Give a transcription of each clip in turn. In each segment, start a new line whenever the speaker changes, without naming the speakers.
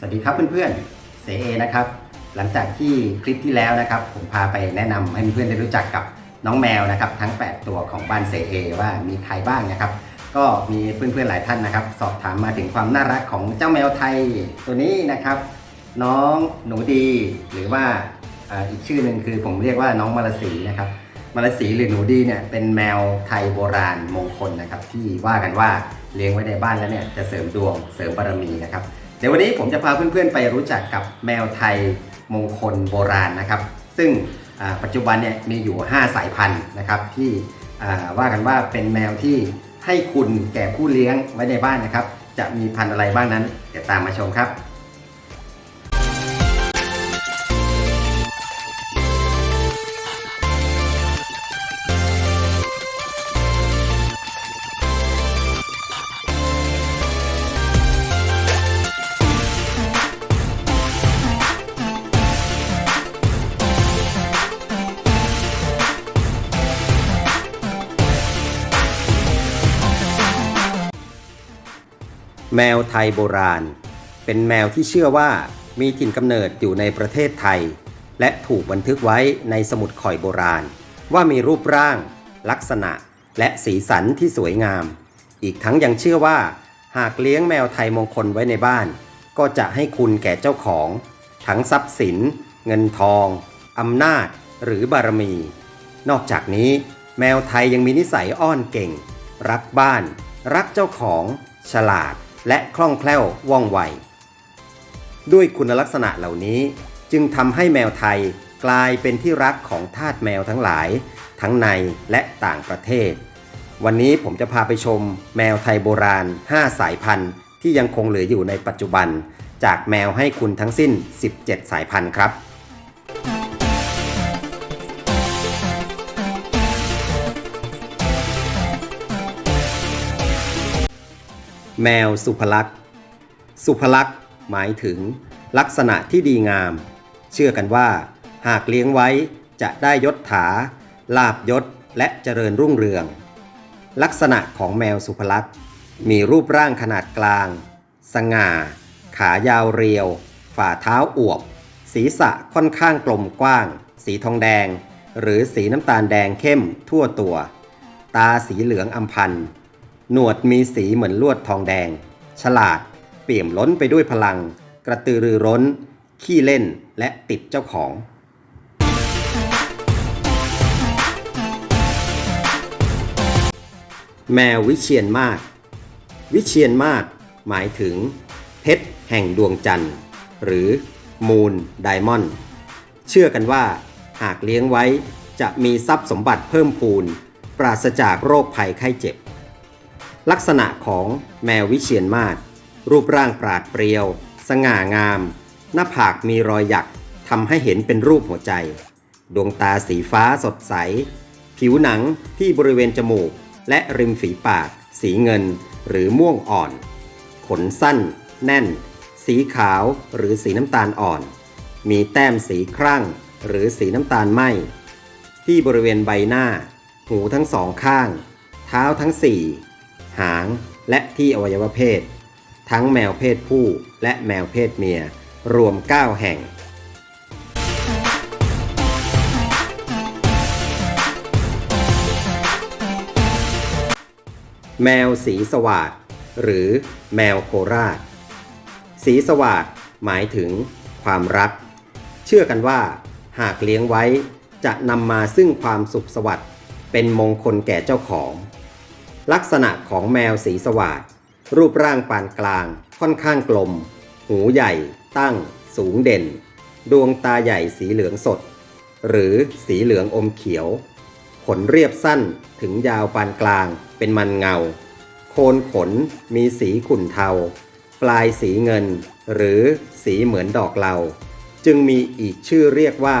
สวัสดีครับเพื่อนๆเสเอนะครับ หลังจากที่คลิปที่แล้วนะครับ ผมพาไปแนะนำให้เพื่อนๆได้รู้จักกับน้องแมวนะครับ ทั้ง 8 ตัวของบ้านเสเอว่ามีใครบ้างนะครับ ก็มีเพื่อนๆหลายท่านนะครับ สอบถามมาถึงความน่ารักของเจ้าแมวไทยตัวนี้นะครับ น้องหนูดีหรือว่าอ,อีกชื่อหนึ่งคือผมเรียกว่าน้องมาลสีนะครับมาลสีหรือหนูดีเนี่ยเป็นแมวไทยโบราณมงคลนะครับ ที่ว่ากันว่าเลี้ยงไว้ในบ้านแล้วเนี่ยจะเสริมดวงเสริมบารมีนะครับ เดี๋ยววันนี้ผมจะพาเพื่อนๆไปรู้จักกับแมวไทยมงคลโบราณนะครับ ซึ่งปัจจุบันเนี่ยมีอยู่ 5 สายพันธุ์นะครับที่ว่ากันว่าเป็นแมวที่ให้คุณแก่ผู้เลี้ยงไว้ในบ้านนะครับ จะมีพันธุ์อะไรบ้างนั้น เดี๋ยวตามมาชมครับ แมวไทยโบราณ เป็นแมวที่เชื่อว่ามีถิ่นกำเนิดอยู่ในประเทศไทย และถูกบันทึกไว้ในสมุดข่อยโบราณ ว่ามีรูปร่าง ลักษณะ และสีสันที่สวยงาม อีกทั้งยังเชื่อว่า หากเลี้ยงแมวไทยมงคลไว้ในบ้าน ก็จะให้คุณแก่เจ้าของ ทั้งทรัพย์สิน เงินทองอำนาจ หรือบารมี นอกจากนี้ แมวไทยยังมีนิสัยอ้อนเก่ง รักบ้าน รักเจ้าของ ฉลาด และคล่องแคล่วว่องไว ด้วยคุณลักษณะเหล่านี้จึงทำให้แมวไทยกลายเป็นที่รักของทาสแมวทั้งหลาย ทั้งในและต่างประเทศ วันนี้ผมจะพาไปชมแมวไทยโบราณ 5 สายพันธุ์ที่ยังคงเหลืออยู่ในปัจจุบัน จากแมวให้คุณทั้งสิ้น 17 สายพันธุ์ครับ แมวสุภลักษณ์ สุภลักษณ์หมายถึง ลักษณะที่ดีงาม เชื่อกันว่า หากเลี้ยงไว้จะได้ยศถา ลาบยศและเจริญรุ่งเรือง ลักษณะของแมวสุภลักษณ์ มีรูปร่างขนาดกลาง สง่า ขายาวเรียว ฝ่าเท้าอวบ ศีรษะค่อนข้างกลมกว้าง สีทองแดง หรือสีน้ำตาลแดงเข้มทั่วตัว ตาสีเหลืองอำพันธ์ หนวดมีสีเหมือนลวดทองแดง ฉลาด เปี่ยมล้นไปด้วยพลัง กระตือรือร้น ขี้เล่นและติดเจ้าของ แมววิเชียนมากวิเชียนมากหมายถึง เพชรแห่งดวงจันทร์ หรือมูนไดมอนด์เชื่อกันว่า หากเลี้ยงไว้จะมีทรัพย์สมบัติเพิ่มพูน ปราศจากโรคภัยไข้เจ็บ ลักษณะของแมววิเชียนมาศรูปร่างปราดเปรียว สง่างาม หน้าผากมีรอยหยักทำให้เห็นเป็นรูปหัวใจ ดวงตาสีฟ้าสดใส ผิวหนังที่บริเวณจมูก และริมฝีปาก สีเงิน หรือม่วงอ่อน ขนสั้น แน่น สีขาวหรือสีน้ำตาลอ่อน มีแต้มสีครั่ง หรือสีน้ำตาลไหมที่บริเวณใบหน้า หูทั้งสองข้าง เท้าทั้งสี่ หาง และที่อวัยวะเพศ ทั้งแมวเพศผู้และแมวเพศเมีย รวม 9 แห่ง แมวสีสวาดหรือแมวโคราช สีสวาดหมายถึงความรัก เชื่อกันว่าหากเลี้ยงไว้จะนำมาซึ่งความสุขสวัสดิ์เป็นมงคลแก่เจ้าของ ลักษณะของแมวสีสวาดรูปร่างปานกลาง ค่อนข้างกลม หูใหญ่ ตั้ง สูงเด่น ดวงตาใหญ่สีเหลืองสด หรือสีเหลืองอมเขียว ขนเรียบสั้นถึงยาวปานกลาง เป็นมันเงา โคนขนมีสีขุ่นเทา ปลายสีเงิน หรือสีเหมือนดอกเหลาจึงมีอีกชื่อเรียกว่า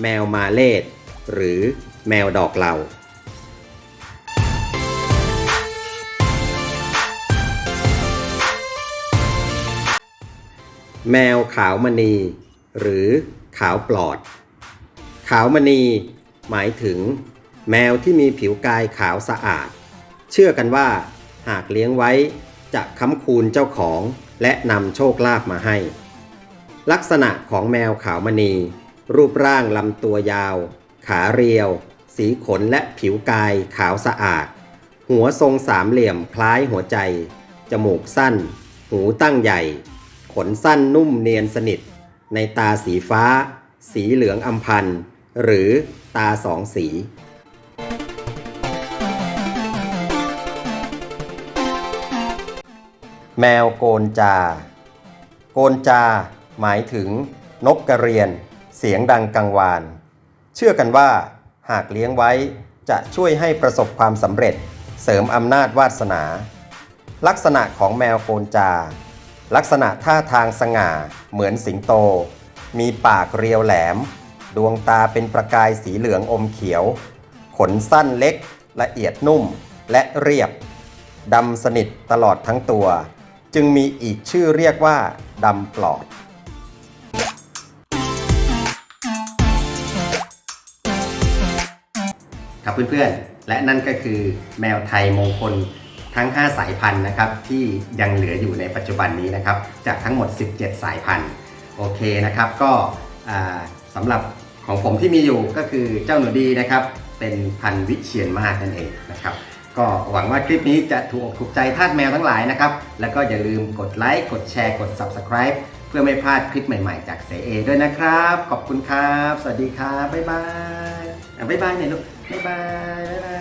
แมวมาเลดหรือแมวดอกเหลา แมวขาวมณี หรือขาวปลอด ขาวมณี หมายถึง แมวที่มีผิวกายขาวสะอาด เชื่อกันว่า หากเลี้ยงไว้จะค้ำคูณเจ้าของและนำโชคลาภมาให้ ลักษณะของแมวขาวมณี รูปร่างลำตัวยาว ขาเรียว สีขนและผิวกายขาวสะอาด หัวทรงสามเหลี่ยมคล้ายหัวใจ จมูกสั้น หูตั้งใหญ่ นสั้นนุ่มเนียนสนิท ในตาสีฟ้า สีเหลืองอำพันธ์หรือตาสองสีแมวโกนจา โกนจา หมายถึง นกกระเรียน เสียงดังกังวาน เชื่อกันว่า หากเลี้ยงไว้จะช่วยให้ประสบความสำเร็จ เสริมอำนาจวาสนา ลักษณะของแมวโกนจา ลักษณะท่าทางสง่าเหมือนสิงโต มีปากเรียวแหลม ดวงตาเป็นประกายสีเหลืองอมเขียว ขนสั้นเล็ก ละเอียดนุ่มและเรียบดำสนิทตลอดทั้งตัว จึงมีอีกชื่อเรียกว่าดำปลอด ครับเพื่อนๆ และนั่นก็คือแมวไทยมงคล ทั้ง 5 สายพันธุ์นะครับที่ยังเหลืออยู่ในปัจจุบันนี้นะครับจากทั้งหมด 17 สายพันธุ์โอเคนะครับก็สำหรับของผมที่มีอยู่ก็คือเจ้าหนูดีนะครับเป็นพันธุ์วิเชียนมาศนั่นเองนะครับก็หวังว่าคลิปนี้จะถูกถูกใจทาสแมวทั้งหลายนะครับ แล้วก็อย่าลืมกดไลค์ กดแชร์ กด Subscribe เพื่อไม่พลาดคลิปใหม่ๆ จากเสเอด้วยนะครับ ขอบคุณครับ สวัสดีครับ บ๊ายบายอะบ๊ายบายหน่ยลูก บ๊ายบาย